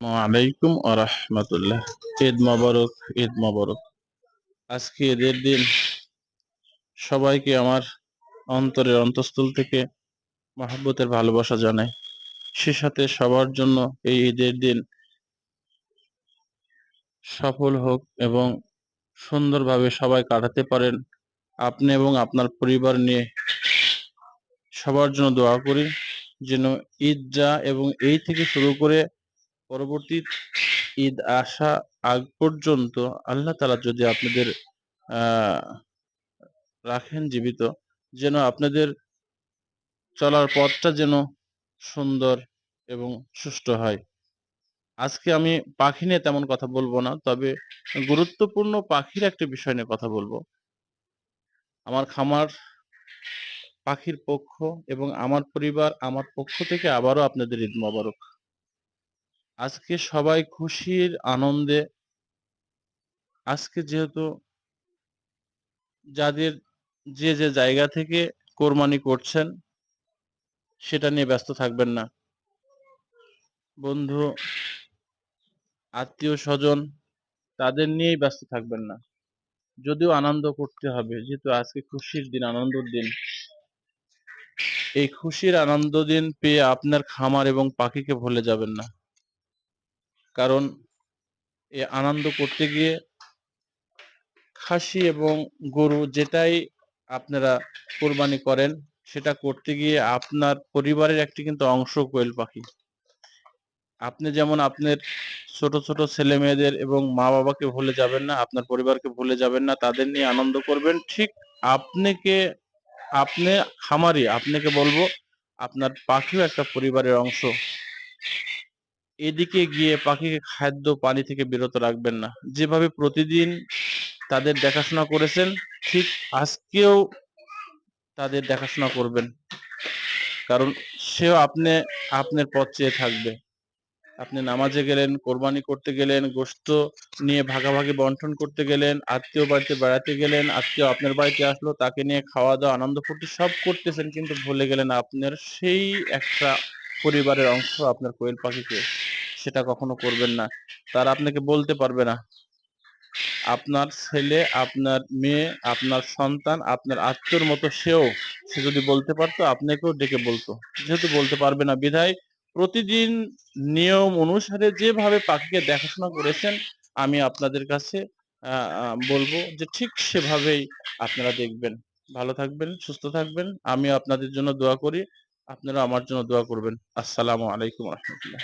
আলাইকুম আরহামতুল্লাহ। ঈদ মোবারক ঈদ মোবারক। আজকে ঈদের দিন। সবাইকে আমার অন্তরের অন্তঃস্থল থেকে মহাব্বতের ভালোবাসা জানাই। সে সাথে সবার জন্য এই ঈদের দিন সফল হোক এবং সুন্দরভাবে সবাই কাটাতে পারেন। আপনি এবং আপনার পরিবার নিয়ে সবার জন্য দোয়া করি। যেন ঈদ যা এবং এই থেকে শুরু করে পরবর্তী ঈদ আসা আগ পর্যন্ত আল্লাহ তালা যদি আপনাদের রাখেন জীবিত, যেন আপনাদের চলার পথটা যেন সুন্দর এবং সুষ্ঠু হয়। আজকে আমি পাখি নিয়ে তেমন কথা বলব না, তবে গুরুত্বপূর্ণ পাখির একটা বিষয় নিয়ে কথা বলব। আমার খামার, পাখির পক্ষ এবং আমার পরিবার আমার পক্ষ থেকে আবারও আপনাদের ঈদ মোবারক। আজকে সবাই খুশির আনন্দে আজকে যেহেতু যাদের যে যে জায়গা থেকে কোরবানি করছেন, সেটা নিয়ে ব্যস্ত থাকবেন না। বন্ধু, আত্মীয় স্বজন, তাদের নিয়েই ব্যস্ত থাকবেন না। যদিও আনন্দ করতে হবে, যেহেতু আজকে খুশির দিন, আনন্দের দিন। এই খুশির আনন্দ দিন পেয়ে আপনার খামার এবং পাখিকে ভুলে যাবেন না। কারণ এ আনন্দ করতে গিয়ে খাসি এবং গরু যেটাই আপনারা কোরবানি করেন, সেটা করতে গিয়ে আপনার পরিবারের একটি কিন্তু অংশ কোয়েল পাখি। আপনি যেমন আপনার ছোট ছোট ছেলে মেয়েদের এবং মা বাবাকে ভুলে যাবেন না, আপনার পরিবারকে ভুলে যাবেন না, তাদের নিয়ে আনন্দ করবেন, ঠিক আপনাকে, আপনি খামারি আপনাকে বলব, আপনার পাখিও একটা পরিবারের অংশ। এদিকে গিয়ে পাখিকে খাদ্য পানি থেকে বিরত রাখবেন না। যেভাবে প্রতিদিন তাদের দেখাশোনা করেছেন, ঠিক আজকেও তাদের দেখাশোনা করবেন। কারণ সেও আপনি, আপনার পথ চেয়ে থাকবে। আপনি নামাজে গেলেন, কোরবানি করতে গেলেন গোস্ত নিয়ে ভাগাভাগি বন্টন করতে গেলেন, আত্মীয় বাড়িতে বেড়াতে গেলেন, আত্মীয় আপনার বাড়িতে আসলো, তাকে নিয়ে খাওয়া দাওয়া, আনন্দ ফুর্তি সব করতেছেন, কিন্তু ভুলে গেলেন আপনার সেই একটা পরিবারের অংশ, আপনার কোয়েল পাখিকে। সেটা কখনো করবেন না। তার আপনাকে বলতে পারবে না। আপনার ছেলে, আপনার মেয়ে, আপনার সন্তান, আপনার আত্মীয়র মতো সেও, সে যদি বলতে পারতো, আপনাকেও ডেকে বলতো। যেহেতু বলতে পারবে না বিধায় প্রতিদিন নিয়ম অনুসারে যেভাবে পাখিকে দেখাশোনা করেছেন, আমি আপনাদের কাছে বলব যে ঠিক সেভাবেই আপনারা দেখবেন। ভালো থাকবেন, সুস্থ থাকবেন। আমি আপনাদের জন্য দোয়া করি। আপনারা আমার জন্য দোয়া করবেন। আসসালামু আলাইকুম রহমতুল্লাহ।